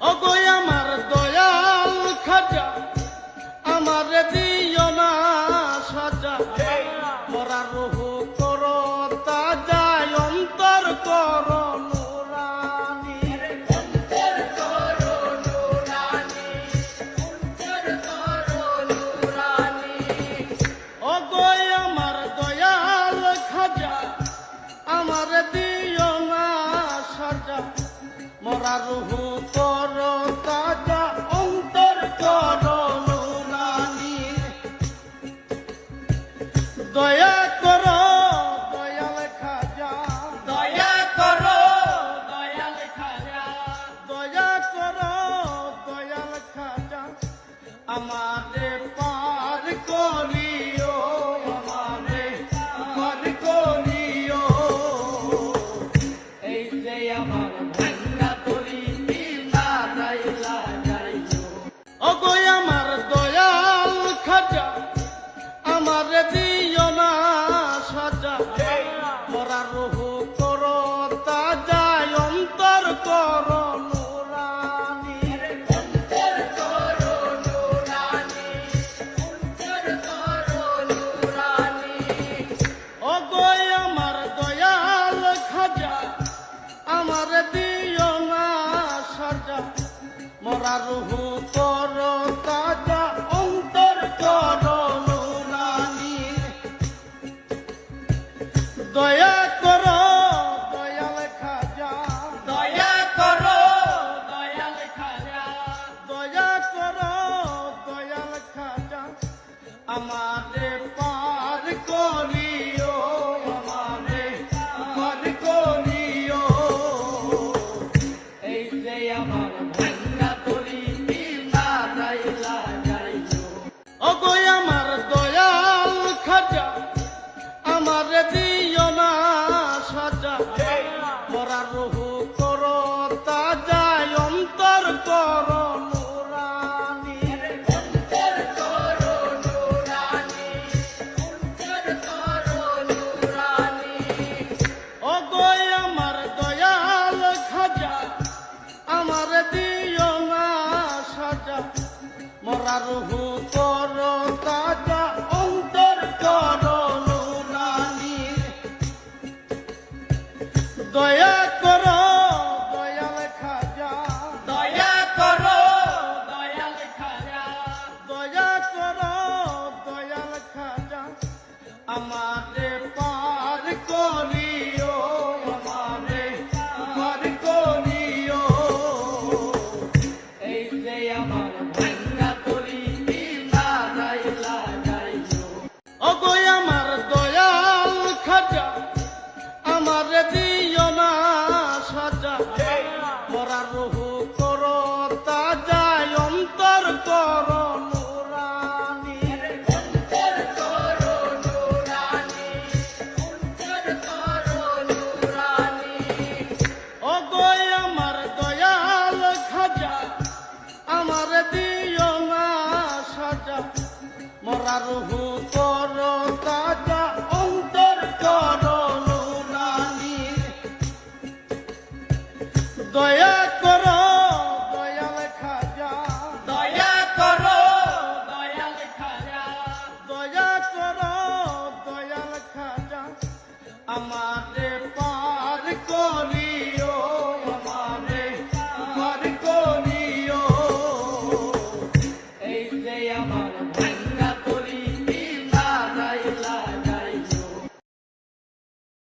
অগো আমার দয়াল খাজা আমার দিও না সাজা। মরা রহু মরা রহু কর তাজা অন্তর কর নুরানি দয়া কর দয়াল খাজা। দয়া করো দয়াল খাজা। দয়া কর দয়াল খাজা। আমারে আমার দিও না সাজা। মরা রহু কর তাজা অন্তর কর নুরানি। দয়া কর দয়াল খাজা। দয়া করো দয়াল খাজা। দয়া কর দয়াল খাজা। আমারে মরা কর তাজা অন্তর কর নুরানি দয়া কর দয়াল খাজা। দয়া করো দয়াল খাজা। দয়া কর দয়াল খাজা। আমারে মারহু কর তাজা অন্তর কর নুরানি। দয়া কর দয়াল খাজা। দয়া কর দয়াল খাজা। দয়া কর দয়াল খাজা। আমারে পার করিয়া